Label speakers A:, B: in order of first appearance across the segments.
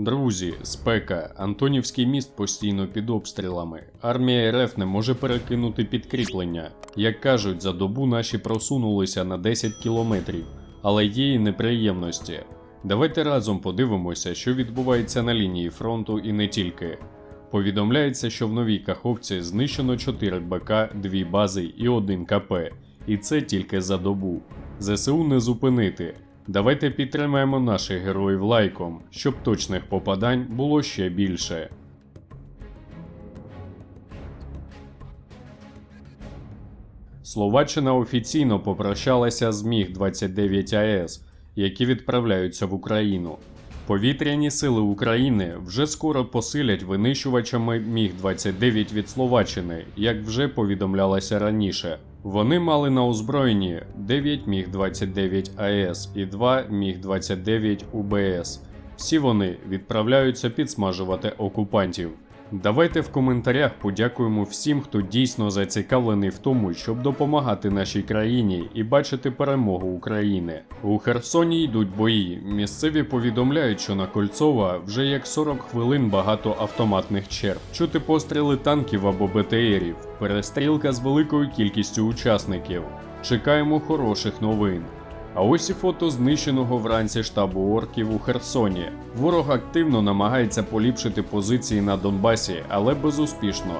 A: Друзі, спека, Антонівський міст постійно під обстрілами. Армія РФ не може перекинути підкріплення. Як кажуть, за добу наші просунулися на 10 кілометрів, але є і неприємності. Давайте разом подивимося, що відбувається на лінії фронту і не тільки. Повідомляється, що в новій Каховці знищено 4 БК, 2 бази і 1 КП. І це тільки за добу. ЗСУ не зупинити. Давайте підтримаємо наших героїв лайком, щоб точних попадань було ще більше. Словаччина офіційно попрощалася з Міг 29 АЕС, які відправляються в Україну. Повітряні сили України вже скоро посилять винищувачами Міг 29 від Словаччини, як вже повідомлялося раніше. Вони мали на озброєнні 9 Міг 29 АЕС і 2 Міг 29 УБС. Всі вони відправляються підсмажувати окупантів. Давайте в коментарях подякуємо всім, хто дійсно зацікавлений в тому, щоб допомагати нашій країні і бачити перемогу України. У Херсоні йдуть бої. Місцеві повідомляють, що на Кольцова вже як 40 хвилин багато автоматних черг. Чути постріли танків або БТРів. Перестрілка з великою кількістю учасників. Чекаємо хороших новин. А ось і фото знищеного вранці штабу орків у Херсоні. Ворог активно намагається поліпшити позиції на Донбасі, але безуспішно.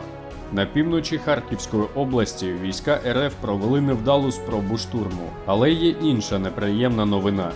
A: На півночі Харківської області війська РФ провели невдалу спробу штурму, але є інша неприємна новина.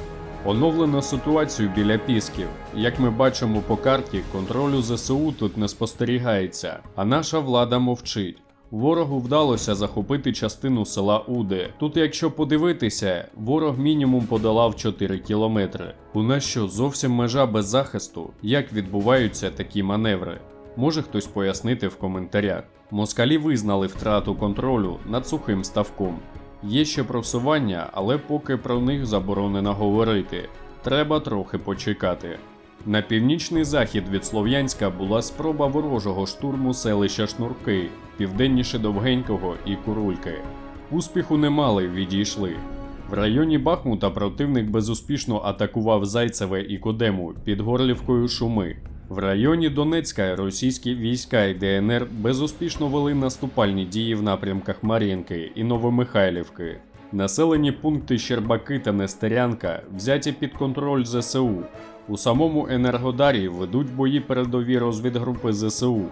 A: Оновлено ситуацію біля Пісків. Як ми бачимо по карті, контролю ЗСУ тут не спостерігається, а наша влада мовчить. Ворогу вдалося захопити частину села Уди. Тут, якщо подивитися, ворог мінімум подолав 4 кілометри. У нас що зовсім межа без захисту? Як відбуваються такі маневри? Може хтось пояснити в коментарях. Москалі визнали втрату контролю над сухим ставком. Є ще просування, але поки про них заборонено говорити. Треба трохи почекати. На північний захід від Слов'янська була спроба ворожого штурму селища Шнурки, південніше Довгенького і Курульки. Успіху не мали, відійшли. В районі Бахмута противник безуспішно атакував Зайцеве і Кодему під Горлівкою Шуми. В районі Донецька російські війська і ДНР безуспішно вели наступальні дії в напрямках Мар'їнки і Новомихайлівки. Населені пункти Щербаки та Нестерянка взяті під контроль ЗСУ. У самому Енергодарі ведуть бої передові розвідгрупи ЗСУ.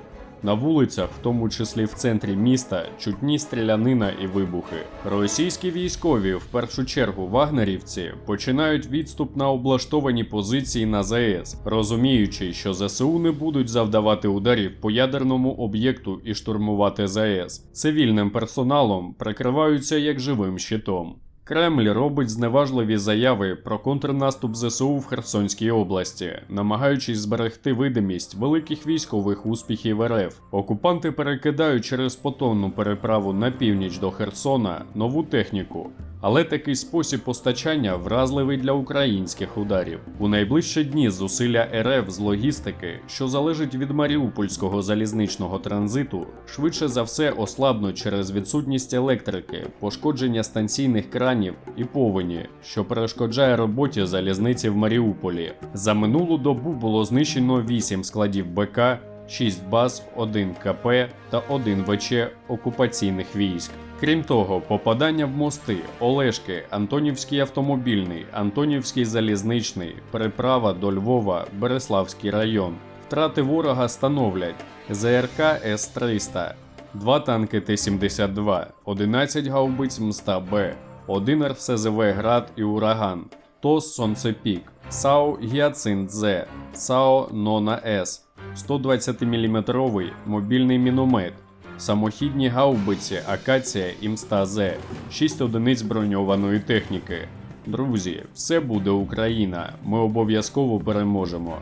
A: На вулицях, в тому числі в центрі міста, чутні стрілянина і вибухи. Російські військові, в першу чергу вагнерівці, починають відступ на облаштовані позиції на ЗАЕС, розуміючи, що ЗСУ не будуть завдавати ударів по ядерному об'єкту і штурмувати ЗАЕС. Цивільним персоналом прикриваються як живим щитом. Кремль робить зневажливі заяви про контрнаступ ЗСУ в Херсонській області, намагаючись зберегти видимість великих військових успіхів РФ. Окупанти перекидають через потонну переправу на північ до Херсона нову техніку. Але такий спосіб постачання вразливий для українських ударів. У найближчі дні зусилля РФ з логістики, що залежить від Маріупольського залізничного транзиту, швидше за все ослабнуть через відсутність електрики, пошкодження станційних кранів і повені, що перешкоджає роботі залізниці в Маріуполі. За минулу добу було знищено 8 складів БК. 6 баз, 1 КП та 1 ВЧ окупаційних військ. Крім того, попадання в мости, Олешки, Антонівський автомобільний, Антонівський залізничний, переправа до Львова, Береславський район. Втрати ворога становлять ЗРК С-300, 2 танки Т-72, 11 гаубиць Мста Б, 1 РСЗВ Град і Ураган, ТОС Сонцепік, САУ Гіацинт З, САУ Нона С, 120-мм мобільний міномет, самохідні гаубиці Акація і Мста-З, 6 одиниць броньованої техніки. Друзі, все буде Україна. Ми обов'язково переможемо.